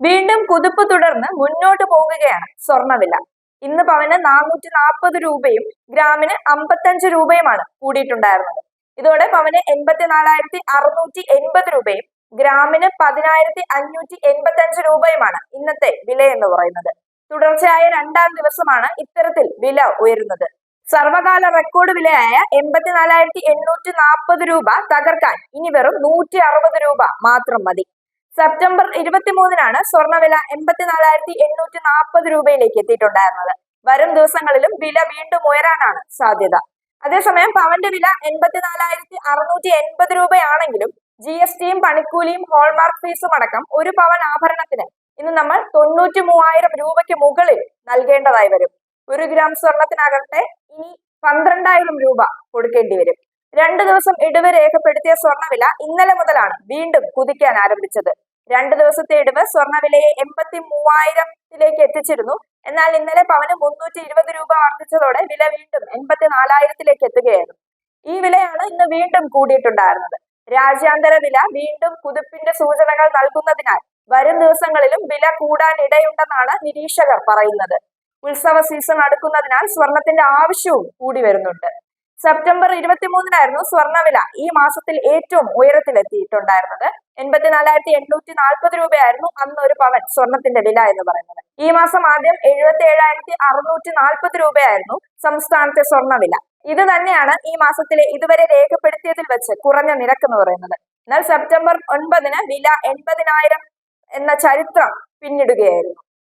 വീണ്ടും കുതിപ്പ് തുടർന്ന് മുന്നോട്ട് പോകുകയാണ് സ്വർണവില ഇന്ന് പവന് നാനൂറ്റി നാൽപ്പത് രൂപയും ഗ്രാമിന് അമ്പത്തഞ്ച് രൂപയുമാണ് കൂടിയിട്ടുണ്ടായിരുന്നത്. ഇതോടെ പവന് എൺപത്തിനാലായിരത്തി അറുന്നൂറ്റി എൺപത് രൂപയും ഗ്രാമിന് പതിനായിരത്തി അഞ്ഞൂറ്റി എൺപത്തഞ്ച് രൂപയുമാണ് ഇന്നത്തെ വില എന്ന് പറയുന്നത്. തുടർച്ചയായ രണ്ടാം ദിവസമാണ് ഇത്തരത്തിൽ വില ഉയരുന്നത്. സർവകാല റെക്കോർഡ് വിലയായ എൺപത്തിനാലായിരത്തി എണ്ണൂറ്റി നാൽപ്പത് രൂപ തകർക്കാൻ ഇനി വെറും നൂറ്റി അറുപത് രൂപ മാത്രം മതി. സെപ്റ്റംബർ ഇരുപത്തിമൂന്നിനാണ് സ്വർണവില എൺപത്തിനാലായിരത്തി എണ്ണൂറ്റി നാൽപ്പത് രൂപയിലേക്ക് എത്തിയിട്ടുണ്ടായിരുന്നത്. വരും ദിവസങ്ങളിലും വില വീണ്ടും ഉയരാനാണ് സാധ്യത. അതേസമയം പവന്റെ വില എൺപത്തിനാലായിരത്തി അറുന്നൂറ്റി എൺപത് രൂപയാണെങ്കിലും ജി എസ് ടിയും പണിക്കൂലിയും ഹോൾമാർക്ക് ഫീസും അടക്കം ഒരു പവൻ ആഭരണത്തിന് ഇന്ന് നമ്മൾ തൊണ്ണൂറ്റി മൂവായിരം രൂപയ്ക്ക് മുകളിൽ നൽകേണ്ടതായി വരും. ഒരു ഗ്രാം സ്വർണത്തിനകത്തെ ഇനി പന്ത്രണ്ടായിരം രൂപ കൊടുക്കേണ്ടി വരും. രണ്ടു ദിവസം ഇടിവ് രേഖപ്പെടുത്തിയ സ്വർണവില ഇന്നലെ മുതലാണ് വീണ്ടും കുതിക്കാൻ ആരംഭിച്ചത്. രണ്ടു ദിവസത്തെ ഇടിവ് സ്വർണവിലയെ എൺപത്തി മൂവായിരത്തിലേക്ക് എത്തിച്ചിരുന്നു. എന്നാൽ ഇന്നലെ പവന് മുന്നൂറ്റി ഇരുപത് രൂപ വർദ്ധിച്ചതോടെ വില വീണ്ടും എൺപത്തി നാലായിരത്തിലേക്ക് എത്തുകയായിരുന്നു. ഈ വിലയാണ് ഇന്ന് വീണ്ടും കൂടിയിട്ടുണ്ടായിരുന്നത്. രാജ്യാന്തര വില വീണ്ടും കുതിപ്പിന്റെ സൂചനകൾ നൽകുന്നതിനാൽ വരും ദിവസങ്ങളിലും വില കൂടാൻ ഇടയുണ്ടെന്നാണ് നിരീക്ഷകർ പറയുന്നത്. ഉത്സവ സീസൺ അടുക്കുന്നതിനാൽ സ്വർണത്തിന്റെ ആവശ്യവും കൂടി വരുന്നുണ്ട്. സെപ്റ്റംബർ ഇരുപത്തിമൂന്നിനായിരുന്നു സ്വർണവില ഈ മാസത്തിൽ ഏറ്റവും ഉയരത്തിലെത്തിയിട്ടുണ്ടായിരുന്നത്. എൺപത്തിനാലായിരത്തി എണ്ണൂറ്റി നാൽപ്പത് രൂപയായിരുന്നു അന്ന് ഒരു പവൻ സ്വർണത്തിന്റെ വില എന്ന് പറയുന്നത്. ഈ മാസം ആദ്യം എഴുപത്തി ഏഴായിരത്തി അറുന്നൂറ്റി നാൽപ്പത് രൂപയായിരുന്നു സംസ്ഥാനത്തെ സ്വർണവില ഇത് തന്നെയാണ് ഈ മാസത്തിലെ ഇതുവരെ രേഖപ്പെടുത്തിയതിൽ വെച്ച് കുറഞ്ഞ നിരക്ക് എന്ന് പറയുന്നത്. എന്നാൽ സെപ്റ്റംബർ ഒൻപതിന് വില എൺപതിനായിരം എന്ന ചരിത്രം പിന്നിടുകയായിരുന്നു.